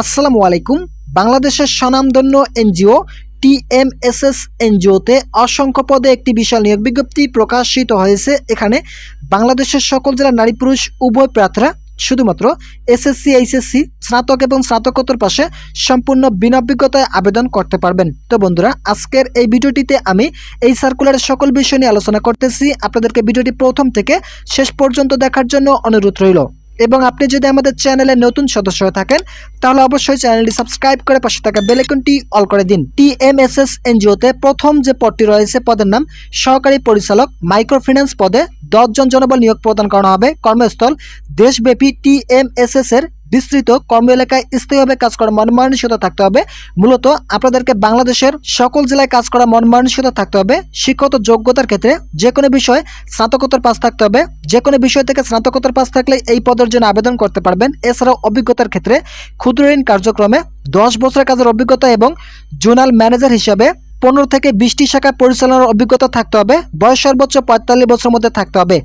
আসসালামু আলাইকুম। বাংলাদেশের স্বনামধন্য এনজিও, টিএমএসএস এনজিওতে অসংখ্য পদে একটি বিশাল নিয়োগ বিজ্ঞপ্তি প্রকাশিত হয়েছে। এখানে বাংলাদেশের সকল জেলার নারী পুরুষ, উভয় প্রার্থীরা শুধুমাত্র এসএসসি, এইচএসসি, স্নাতক এবং স্নাতকোত্তর পাশে সম্পূর্ণ বিনা অভিজ্ঞতায় আবেদন করতে পারবেন। তো বন্ধুরা, আজকের এই ভিডিওটিতে আমি এই সার্কুলারের সকল বিষয় নিয়ে আলোচনা করতেছি। আপনাদেরকে ভিডিওটি প্রথম থেকে শেষ পর্যন্ত দেখার জন্য অনুরোধ রইল। এবং আপনি যদি আমাদের চ্যানেলে নতুন সদস্য হয়ে থাকেন, তাহলে অবশ্যই চ্যানেলটি সাবস্ক্রাইব করে পাশে থাকা বেলেকনটি অল করে দিন। টিএমএসএস এনজিওতে প্রথম যে পদটি রয়েছে, পদের নাম সহকারী পরিচালক মাইক্রোফিন্যান্স পদে দশজন জনবল নিয়োগ প্রদান করা হবে। কর্মস্থল দেশব্যাপী টিএমএসএস এর বিস্তৃত কর্ম এলাকায় স্থায়ীভাবে কাজ করা মনমানসিকতা থাকতে হবে। মূলত আপনাদেরকে বাংলাদেশের সকল জেলায় কাজ করা মনমানসিকতা থাকতে হবে। শিক্ষত যোগ্যতার ক্ষেত্রে যে কোনো বিষয়ে স্নাতকোত্তর পাস থাকতে হবে। যে কোনো বিষয় থেকে স্নাতকোত্তর পাস থাকলে এই পদের জন্য আবেদন করতে পারবেন। এছাড়াও অভিজ্ঞতার ক্ষেত্রে ক্ষুদ্র ঋণ কার্যক্রমে দশ বছরের কাজের অভিজ্ঞতা এবং জোনাল ম্যানেজার হিসাবে পনেরো থেকে বিশটি শাখা পরিচালনার অভিজ্ঞতা থাকতে হবে। বয়স সর্বোচ্চ পঁয়তাল্লিশ বছরের মধ্যে থাকতে হবে।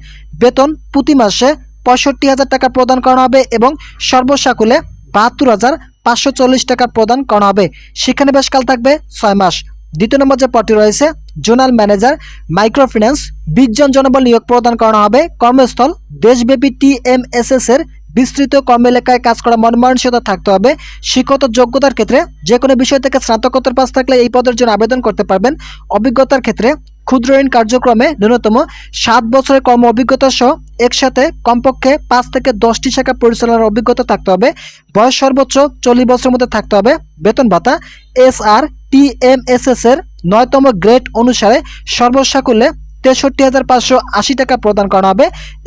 বেতন প্রতি মাসে পঁয়ষট্টি হাজার টাকা প্রদান করা হবে এবং সর্বসাকুলে বাহাত্তর হাজার পাঁচশো চল্লিশ টাকা প্রদান করা হবে। শিক্ষানিবাসকাল থাকবে ছয় মাস। দ্বিতীয় নম্বর যে পদটি রয়েছে, জোনাল ম্যানেজার, মাইক্রোফিন্যান্স, বিশজন জনবল নিয়োগ প্রদান করা হবে। কর্মস্থল দেশব্যাপী টিএমএসএস এর বিস্তৃত কর্ম এলাকায় কাজ করা মনমানসিকতা থাকতে হবে। শিক্ষত যোগ্যতার ক্ষেত্রে যে কোনো বিষয় থেকে স্নাতকোত্তর পাস থাকলে এই পদের জন্য আবেদন করতে পারবেন। অভিজ্ঞতার ক্ষেত্রে ক্ষুদ্র ঋণ কার্যক্রমে ন্যূনতম সাত বছরের কর্ম অভিজ্ঞতা সহ একসাথে কমপক্ষে পাঁচ থেকে দশটি শাখা পরিচালনার অভিজ্ঞতা থাকতে হবে। বয়স সর্বোচ্চ চল্লিশ বছরের মধ্যে থাকতে হবে। বেতন ভাতা, এস আর টিএমএসএস এর নয়তম গ্রেড অনুসারে সর্বসাকুল্যে তেষট্টি হাজার পাঁচশো আশি টাকা প্রদান করা হবে।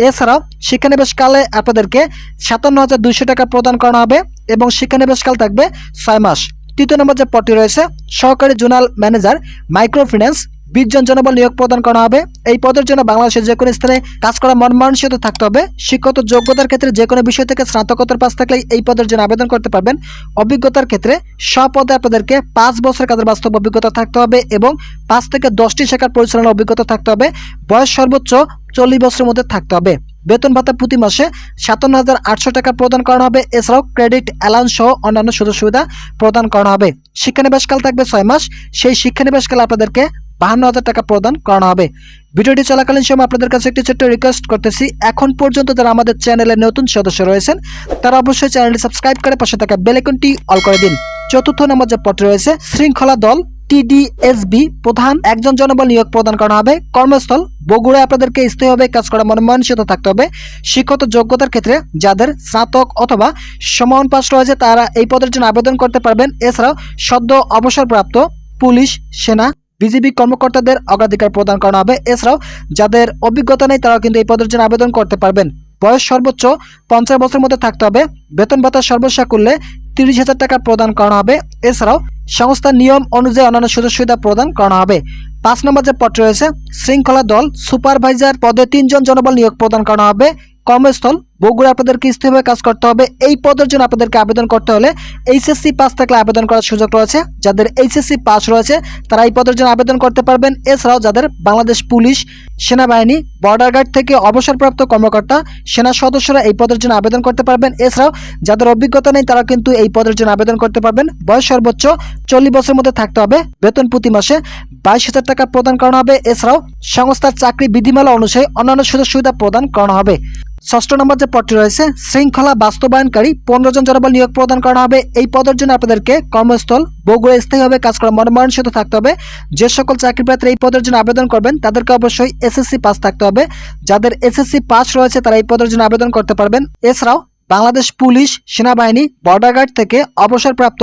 এছাড়াও শিক্ষানিবেশকালে আপনাদেরকে সাতান্ন হাজার দুইশো টাকা প্রদান করা হবে এবং শিক্ষানিবেশকাল থাকবে ছয় মাস। তৃতীয় নম্বর যে পটি রয়েছে, সহকারী জোনাল ম্যানেজার মাইক্রোফিন্যান্স বিশ জন জনবল নিয়োগ প্রদান করা হবে। এই পদের জন্য বাংলাদেশের যে কোনো স্থানে কাজ করা মনমানসিকতা থাকতে হবে। শিক্ষত যোগ্যতার ক্ষেত্রে যে কোনো বিষয় থেকে স্নাতকোত্তর পাস থাকলে এই পদের জন্য আবেদন করতে পারবেন। অভিজ্ঞতার ক্ষেত্রে পদে আপনাদেরকে পাঁচ বছর কাজের বাস্তব অভিজ্ঞতা থাকতে হবে এবং পাঁচ থেকে দশটি শাখার পরিচালনার অভিজ্ঞতা থাকতে হবে। বয়স সর্বোচ্চ চল্লিশ বছরের মধ্যে থাকতে হবে। বেতন ভাতা প্রতি মাসে সাতান্ন হাজার আটশো টাকা প্রদান করা হবে। এছাড়াও ক্রেডিট অ্যালাউন্স সহ অন্যান্য সুযোগ সুবিধা প্রদান করা হবে। শিক্ষানিবাসকাল থাকবে ছয় মাস। সেই শিক্ষানিবাসকাল আপনাদেরকে বাহান্ন হাজার টাকা প্রদান করানো হবে। ভিডিওটি চলাকালীন সময় আপনাদের কাছে একটি ছোট্ট রিকোয়েস্ট করতেছি, এখন পর্যন্ত যারা আমাদের চ্যানেলের নতুন সদস্য রয়েছেন, তারা অবশ্যই চ্যানেলটি সাবস্ক্রাইব করে পাশে থাকা বেলাইকনটি অল করে দিন। চতুর্থ নম্বর যে পত্র রয়েছে, শৃঙ্খলা দল টিডিএসবি প্রধান, একজন জনবল নিয়োগ প্রদান করা হবে। কর্মস্থল, বগুড়ায় আপনাদেরকে স্থায়ীভাবে কাজ করা মনমানসিকতা থাকতে হবে। শিক্ষত যোগ্যতার ক্ষেত্রে যাদের স্নাতক অথবা সমান পাস রয়েছে, তারা এই পদের জন্য আবেদন করতে পারবেন। এছাড়াও সদ্য অবসরপ্রাপ্ত পুলিশ, সেনা বিজিবি কর্মকর্তাদের অগ্রাধিকার প্রদান করা হবে। এছাড়াও যাদের অভিজ্ঞতা নেই, তারাও কিন্তু এই পদের জন্য আবেদন করতে পারবেন। বয়স সর্বোচ্চ পঞ্চাশ বছরের মধ্যে থাকতে হবে। বেতন ভাতা সর্বসাকুল্যে তিরিশ হাজার টাকা প্রদান করা হবে। এছাড়াও সংস্থার নিয়ম অনুযায়ী অন্যান্য সুযোগ সুবিধা প্রদান করা হবে। পাঁচ নম্বর যে পদ রয়েছে, শৃঙ্খলা দল সুপারভাইজার পদে তিনজন জনবল নিয়োগ প্রদান করা হবে। কর্মস্থল বগুড়া আপনাদেরকে স্থায়ীভাবে কাজ করতে হবে। এই পদের জন্য আপনাদেরকে আবেদন করতে হলে এইচএসসি পাস থাকলে আবেদন করার সুযোগ রয়েছে। যাদের এইচএসসি পাস রয়েছে, তারা এই পদের জন্য আবেদন করতে পারবেন। এছাড়াও যাদের বাংলাদেশ পুলিশ, সেনাবাহিনী বর্ডার গার্ড থেকে অবসরপ্রাপ্ত কর্মকর্তা, সেনা সদস্যরা এই পদের জন্য আবেদন করতে পারবেন। এছাড়াও যাদের অভিজ্ঞতা নেই তারা কিন্তু এই পদের জন্য আবেদন করতে পারবেন। বয়স সর্বোচ্চ চল্লিশ বছরের মধ্যে থাকতে হবে। বেতন প্রতি মাসে বাইশ হাজার টাকা প্রদান করানো হবে। এছাড়াও সংস্থার চাকরি বিধিমালা অনুযায়ী অন্যান্য সুযোগ সুবিধা প্রদান করানো হবে। ষষ্ঠ নম্বর যে পদটি রয়েছে, শৃঙ্খলা বাস্তবায়নকারী পনেরো জন জনবল নিয়োগ প্রদান করা হবে। এই পদের জন্য আপনাদেরকে কর্মস্থল বগুড়া স্থায়ীভাবে কাজ করা মনমানসিত থাকতে হবে। যে সকল চাকরি প্রার্থীরা এই পদের জন্য আবেদন করবেন, তাদেরকে অবশ্যই এসএসসি পাস থাকতে হবে। যাদের এসএসসি পাস রয়েছে, তারা এই পদের জন্য আবেদন করতে পারবেন। এছাড়াও বাংলাদেশ পুলিশ সেনাবাহিনী বর্ডার গার্ড থেকে অবসরপ্রাপ্ত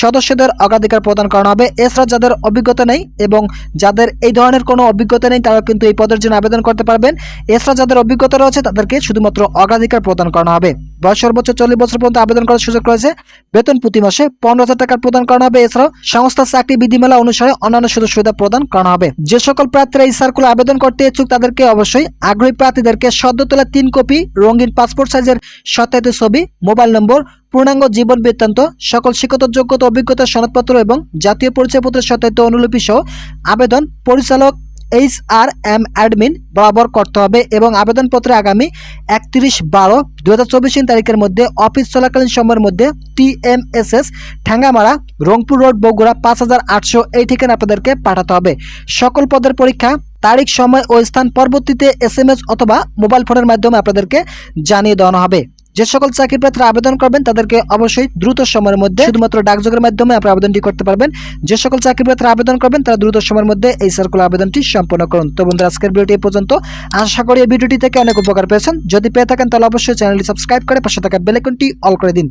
সদস্যদের অগ্রাধিকার প্রদান করা হবে। এছাড়া যাদের অভিজ্ঞতা নেই এবং যাদের এই ধরনের কোনো অভিজ্ঞতা নেই তারা কিন্তু এই পদের জন্য আবেদন করতে পারবেন। এছাড়া যাদের অভিজ্ঞতা রয়েছে, তাদেরকে শুধুমাত্র অগ্রাধিকার প্রদান করা হবে। বয়স সর্বোচ্চ চল্লিশ বছর পর্যন্ত আবেদন করার সুযোগ রয়েছে। বেতন প্রতি মাসে পনেরো হাজার টাকা প্রদান করা হবে। এছাড়াও সংস্থার চাকরি বিধিমালা অনুসারে অন্যান্য সুযোগ সুবিধা প্রদান করা হবে। যে সকল প্রার্থীরা এই সার্কুলে আবেদন করতে ইচ্ছুক, তাদেরকে অবশ্যই আগ্রহী প্রার্থীদেরকে সদ্য তোলা তিন কপি রঙিন পাসপোর্ট সাইজের সত্যায়িত ছবি, মোবাইল নম্বর, পূর্ণাঙ্গ জীবন বৃত্তান্ত, সকল শিক্ষত যোগ্যতা অভিজ্ঞতার সনদপত্র এবং জাতীয় পরিচয়পত্রের সত্যায়িত অনুলিপি সহ আবেদন পরিচালক এইচ আর এম অ্যাডমিন বরাবর করতে হবে এবং আবেদনপত্রে আগামী একত্রিশ বারো দু হাজার চব্বিশ তারিখের মধ্যে অফিস চলাকালীন সময়ের মধ্যে টিএমএসএস ঠ্যাঙ্গামারা রংপুর রোড, বগুড়া পাঁচ হাজার আটশো এই ঠিকানা আপনাদেরকে পাঠাতে হবে। সকল পদের পরীক্ষা, তারিখ, সময় ও স্থান পরবর্তীতে এস অথবা মোবাইল ফোনের মাধ্যমে আপনাদেরকে জানিয়ে দেওয়ানো হবে। যে সকল চাকরি প্রার্থীরা আবেদন করবেন, তাদেরকে অবশ্যই দ্রুত সময়ের মধ্যে শুধুমাত্র ডাকযোগের মাধ্যমে আপনি আবেদনটি করতে পারবেন। যে সকল চাকরি প্রার্থীরা আবেদন করবেন, তারা দ্রুত সময়ের মধ্যে এই সার্কুলার আবেদনটি সম্পন্ন করুন। তো বন্ধুরা, আজকের ভিডিওটি পর্যন্ত। আশা করি এই ভিডিওটি থেকে অনেক উপকার পেয়েছেন। যদি পেয়ে থাকেন, তাহলে অবশ্যই চ্যানেলটি সাবস্ক্রাইব করে পাশে থাকা বেলাইকনটি অল করে দিন।